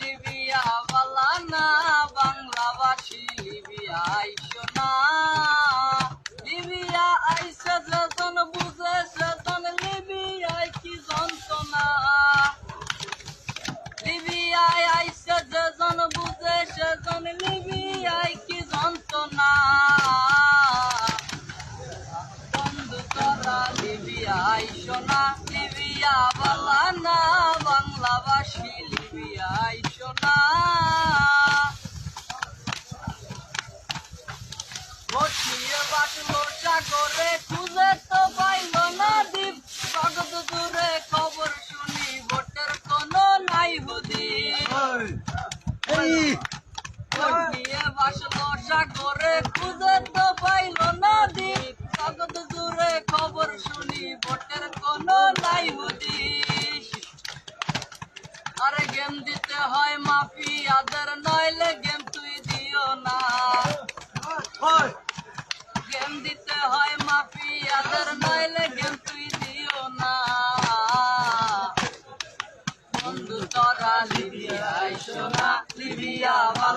Libya বালা না বাংলাবাসী লিবিয়াই সোনা Libya আইসে যতন বুঝে সেতন লিবিয়াই কি যন্ত্রণা লিবিয়ায় আইসে যেজন বুঝে সেজন লিবিয়ায় কি যন্ত্রণা বন্ধু তোরা লিবিয়ায় সোনা লিবিয়া বালা না বাংলাবাসী লিবিয়ায় সোনা বসিয়ে বাটলো সাগরে খুঁজে তো পাইল না দ্বীপ। জগৎ দূরে খবর শুনি ভোটের কোনো নাই হুদি বসিয়ে বাসলো সাগরে খুঁজে তো পাইল না দ্বীপ। জগৎ দূরে খবর শুনি ভোটের কোনো নাই হুদি গেম দিতে হয় মাফিয়াদের নইলে গেম তুই দিও না। গেম দিতে হয় মাফিয়াদের নইলে গেম তুই দিও না। বন্ধু তোরা লিবিয়া সোনা লিবিয়া ভালো।